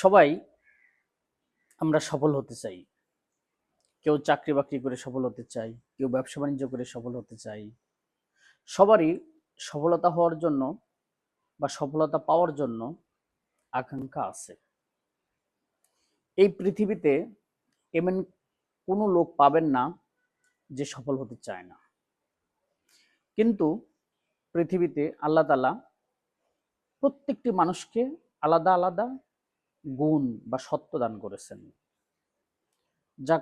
সবাই আমরা সফল হতে চাই। কেউ চাকরি বাকরি করে সফল হতে চাই, কেউ ব্যবসা বাণিজ্য করে সফল হতে চাই। সবারই সফলতা হওয়ার জন্য বা সফলতা পাওয়ার জন্য আকাঙ্ক্ষা আছে। এই পৃথিবীতে এমন কোনো লোক পাবেন না যে সফল হতে চায় না। কিন্তু পৃথিবীতে আল্লাহ তালা প্রত্যেকটি মানুষকে আলাদা আলাদা গুণ বা সত্য দান করেছেন। যা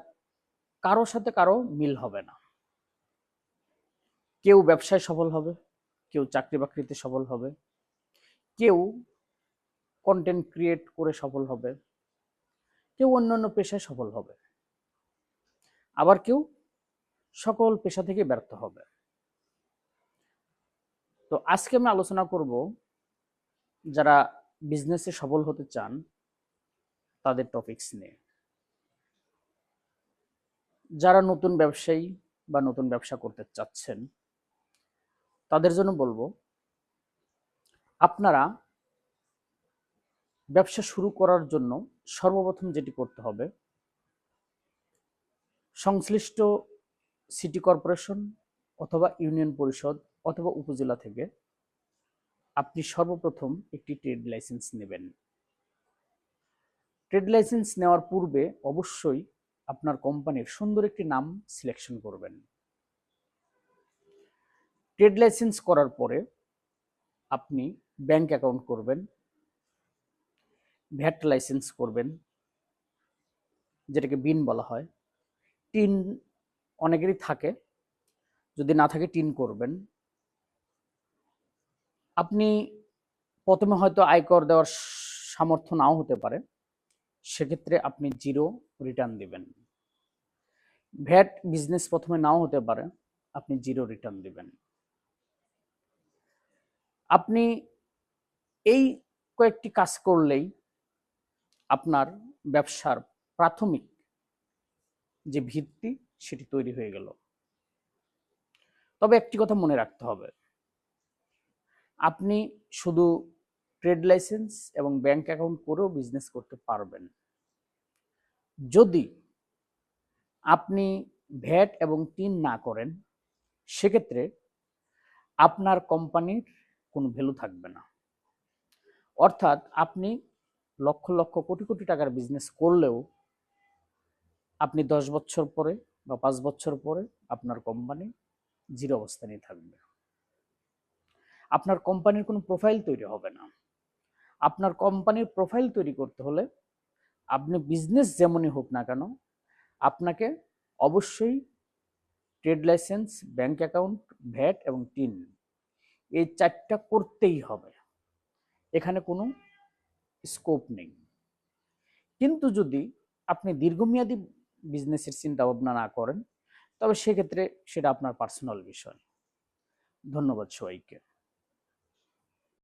কারোর সাথে কারও মিল হবে না। কেউ ব্যবসায় সফল হবে, কেউ চাকরি বাকরিতে সফল হবে, কেউ কন্টেন্ট ক্রিয়েট করে সফল হবে, কেউ অন্যান্য পেশায় সফল হবে। আবার কেউ সকল পেশা থেকে ব্যর্থ হবে। তো আজকে আমি আলোচনা করব যারা বিজনেসে সফল হতে চান তাদের টপিকস নিয়ে। যারা নতুন ব্যবসায়ী বা নতুন ব্যবসা করতে চাচ্ছেন, তাদের জন্য বলব, আপনারা ব্যবসা শুরু করার জন্য সর্বপ্রথম যেটি করতে হবে, সংশ্লিষ্ট সিটি কর্পোরেশন অথবা ইউনিয়ন পরিষদ অথবা উপজেলা থেকে আপনি সর্বপ্রথম একটি ট্রেড লাইসেন্স নেবেন। ট্রেড লাইসেন্স নেওয়ার পূর্বে অবশ্যই আপনার কোম্পানির সুন্দর একটি নাম সিলেকশন করবেন। ট্রেড লাইসেন্স করার পরে আপনি ব্যাংক অ্যাকাউন্ট করবেন, ভ্যাট লাইসেন্স করবেন, যেটাকে বিন বলা হয়। টিন অনেকেরই থাকে, যদি না থাকে টিন করবেন। আপনি প্রথমে হয়তো আয়কর দেওয়ার সামর্থ্য নাও হতে পারে। সেক্ষেত্রে আপনি জিরো রিটার্ন দিবেন। ভ্যাট বিজনেস প্রথমে নাও হতে পারে, আপনি জিরো রিটার্ন দিবেন। আপনি এই কয়েকটি কাজ করলেই আপনার ব্যবসার প্রাথমিক যে ভিত্তি, সেটি তৈরি হয়ে গেল। তবে একটি কথা মনে রাখতে হবে, আপনি শুধু ট্রেড লাইসেন্স এবং ব্যাংক অ্যাকাউন্ট করেও বিজনেস করতে পারবেন। যদি আপনি ভ্যাট এবং টিন না করেন, সেক্ষেত্রে আপনার কোম্পানির কোনো ভ্যালু থাকবে না। অর্থাৎ আপনি লক্ষ লক্ষ কোটি কোটি টাকার বিজনেস করলেও আপনি দশ বছর পরে বা পাঁচ বছর পরে আপনার কোম্পানি জিরো অবস্থানেই থাকবে। আপনার কোম্পানির কোনো প্রোফাইল তৈরি হবে না। আপনার কোম্পানির প্রোফাইল তৈরি করতে হলে আপনি বিজনেস যেমনই হোক না কেন, আপনাকে অবশ্যই trade licence bank account VAT এবং টিন এই চারটা করতেই হবে। এখানে কোনো স্কোপ নেই। কিন্তু যদি আপনি দীর্ঘমেয়াদী বিজনেসের চিন্তা ভাবনা না করেন, তবে সেক্ষেত্রে সেটা আপনার পার্সোনাল বিষয়। ধন্যবাদ সবাইকে।